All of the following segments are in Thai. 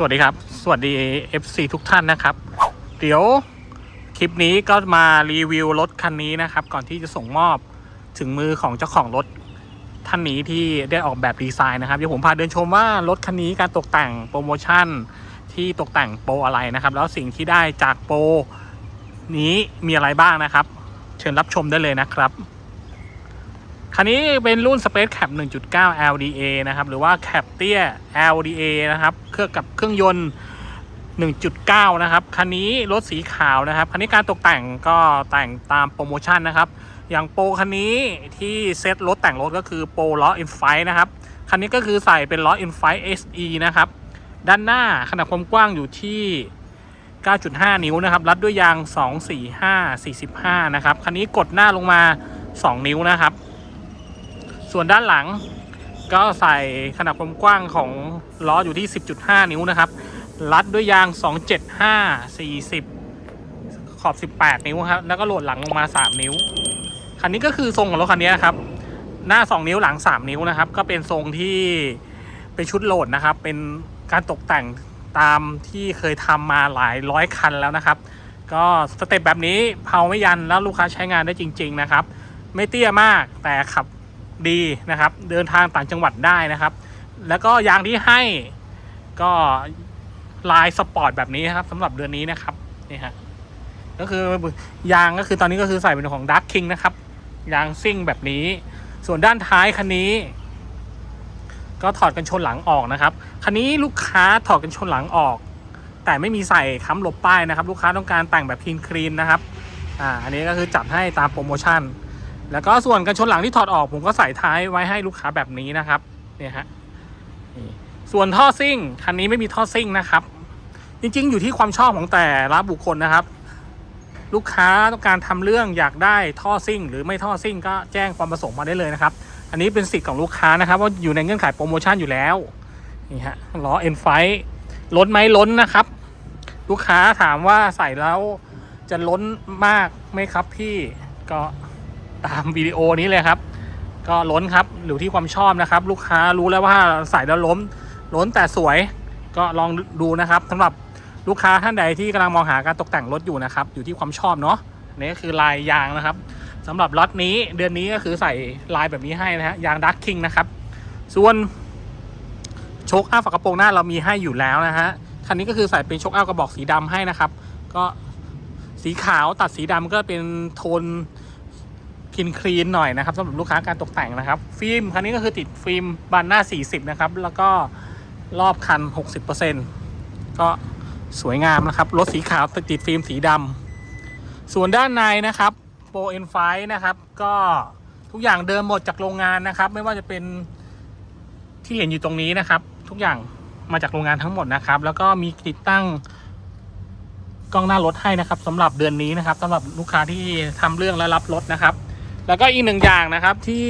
สวัสดีครับ สวัสดี FC ทุกท่านนะครับ เดี๋ยวคลิปนี้ก็มารีวิวรถคันนี้นะครับ ก่อนที่จะส่งมอบถึงมือของเจ้าของรถท่านนี้ที่ได้ออกแบบดีไซน์นะครับ เดี๋ยวผมพาเดินชมว่ารถคันนี้การตกแต่งโปรโมชั่นที่ตกแต่งโปรอะไรนะครับ แล้วสิ่งที่ได้จากโปรนี้มีอะไรบ้างนะครับ เชิญรับชมได้เลยนะครับ คันนี้เป็นรุ่น Space Cap 1.9 LDA นะครับ หรือว่า Cap เตี้ย LDA นะครับ เครื่องกับเครื่องยนต์ 1.9 นะครับ คันนี้รถสีขาวนะครับ คันนี้การตกแต่งก็แต่งตามโปรโมชั่นนะครับ อย่างโปรคันนี้ที่เซ็ตรถแต่งรถก็คือโปรล้อ i n f i นะครับ คันนี้ก็คือใส่เป็นล้อ i n f i SE นะครับ ด้านหน้าขนาดความกว้างอยู่ที่9.5 นิ้วนะครับ รัดด้วยยาง 245 45 นะครับ คันนี้กดหน้าลงมา 2 นิ้วนะครับ ส่วนด้านหลังก็ใส่ขนาดความกว้างของล้ออยู่ที่ 10.5 นิ้วนะครับ รัดด้วยยาง 275 40 ขอบ 18 นิ้วครับ แล้วก็โหลดหลังลงมา 3 นิ้ว คันนี้ก็คือทรงของรถคันนี้นะครับ หน้า 2 นิ้วหลัง 3 นิ้วนะครับ ก็เป็นทรงที่เป็นชุดโหลดนะครับ เป็นการตกแต่งตามที่เคยทำมาหลายร้อยคันแล้วนะครับ ก็สเต็ปแบบนี้เพาไม่ยันแล้วลูกค้าใช้งานได้จริง ๆ นะครับ ไม่เตี้ยมากแต่ขับ ดีนะครับ เดินทางต่างจังหวัดได้นะครับ แล้วก็ยางที่ให้ก็ลายสปอร์ตแบบนี้นะครับสำหรับเดือนนี้นะครับนี่ฮะก็คือยางก็คือตอนนี้ก็คือใส่เป็นของ Dark King นะครับ ยางซิ่งแบบนี้ ส่วนด้านท้ายคันนี้ ก็ถอดกันชนหลังออกนะครับคันนี้ลูกค้าถอดกันชนหลังออก แต่ไม่มีใส่ค้ำหลบป้ายนะครับ ลูกค้าต้องการแต่งแบบคลีนคลีนนะครับอ่าอันนี้ก็คือจัดให้ตามโปรโมชั่น แล้วก็ส่วนกันชนหลังที่ถอดออกผมก็ใส่ท้ายไว้ให้ลูกค้าแบบนี้นะครับเนี่ยฮะส่วนท่อซิ่งคันนี้ไม่มีท่อซิ่งนะครับ จริงๆ อยู่ที่ความชอบของแต่ละบุคคลนะครับ ลูกค้าต้องการทำเรื่องอยากได้ท่อซิ่ง หรือไม่ท่อซิ่ง ก็แจ้งความประสงค์มาได้เลยนะครับ อันนี้เป็นสิทธิ์ของลูกค้านะครับว่าอยู่ในเงื่อนไขโปรโมชั่นอยู่แล้วนี่ฮะล้อเอ็นไฟล้นไหมล้นนะครับ ลูกค้าถามว่าใส่แล้วจะล้นมากไหมครับพี่ก็ ตามวิดีโอนี้เลยครับ ก็ล้นครับอยู่ที่ความชอบนะครับ ลูกค้ารู้แล้วว่าใส่แล้วล้มล้นแต่สวยก็ลองดูนะครับสำหรับลูกค้าท่านใดที่กำลังมองหาการตกแต่งรถอยู่นะครับ อยู่ที่ความชอบเนาะนี่ก็คือลายยางนะครับสำหรับล็อตนี้เดือนนี้ก็คือใส่ลายแบบนี้ให้นะฮะยางดักคิงนะครับ ส่วนโชคอัพฝากระโปรงหน้าเรามีให้อยู่แล้วนะฮะคันนี้ก็คือใส่เป็นโชคอัพกระบอกสีดำให้นะครับ ก็สีขาวตัดสีดำก็เป็นโทน คินคลีนหน่อยนะครับสำหรับลูกค้าการตกแต่งนะครับ ฟิล์มคันนี้ก็คือติดฟิล์มบานหน้า 40 นะครับ แล้วก็รอบคัน 60%ก็สวยงามนะครับ รถสีขาวติดฟิล์มสีดำส่วนด้านในนะครับโปรเอ็นไฟนะครับ ก็ทุกอย่างเดิมหมดจากโรงงานนะครับ ไม่ว่าจะเป็นที่เห็นอยู่ตรงนี้นะครับ ทุกอย่างมาจากโรงงานทั้งหมดนะครับ แล้วก็มีติดตั้งกล้องหน้ารถให้นะครับสำหรับเดือนนี้นะครับสำหรับลูกค้าที่ทำเรื่องและรับรถนะครับ แล้วก็อีกหนึ่งอย่างนะครับที่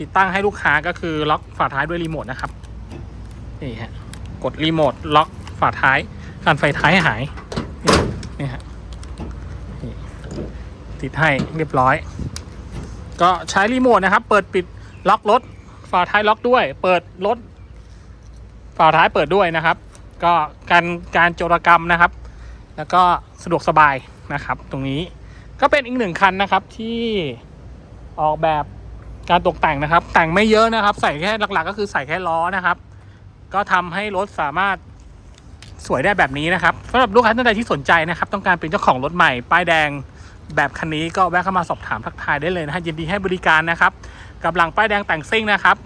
ติดตั้งให้ลูกค้าก็คือล็อกฝาท้ายด้วยรีโมทนะครับนี่ฮะกดรีโมทล็อกฝาท้ายการไฟท้ายหายนี่ฮะติดให้เรียบร้อย ก็ใช้รีโมทนะครับ เปิดปิดล็อกรถฝาท้ายล็อกด้วย เปิดรถฝาท้ายเปิดด้วยนะครับ ก็การการโจรกรรมนะครับ แล้วก็สะดวกสบายนะครับ ตรงนี้ก็เป็นอีกหนึ่งคันนะครับที่ ออกแบบการตกแต่งนะครับ แต่งไม่เยอะนะครับ ใส่แค่หลักๆ ก็คือใส่แค่ล้อนะครับ ก็ทำให้รถสามารถสวยได้แบบนี้นะครับสำหรับลูกค้าท่านใดที่สนใจนะครับ ต้องการเป็นเจ้าของรถใหม่ป้ายแดงแบบคันนี้ก็แวะเข้ามาสอบถามทักทายได้เลยนะฮะยินดีให้บริการนะครับกับหลังป้ายแดงแต่งซิ่งนะครับ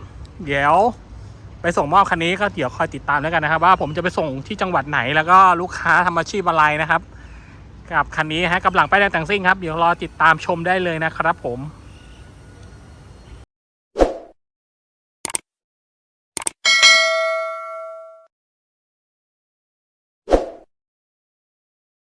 เดี๋ยวไปส่งมอบคันนี้ก็เดี๋ยวคอยติดตามแล้วกันนะครับ ว่าผมจะไปส่งที่จังหวัดไหนแล้วก็ลูกค้าทำอาชีพอะไรนะครับ กับคันนี้ฮะกับหลังป้ายแดงแต่งซิ่งครับเดี๋ยวรอติดตามชมได้เลยนะครับผม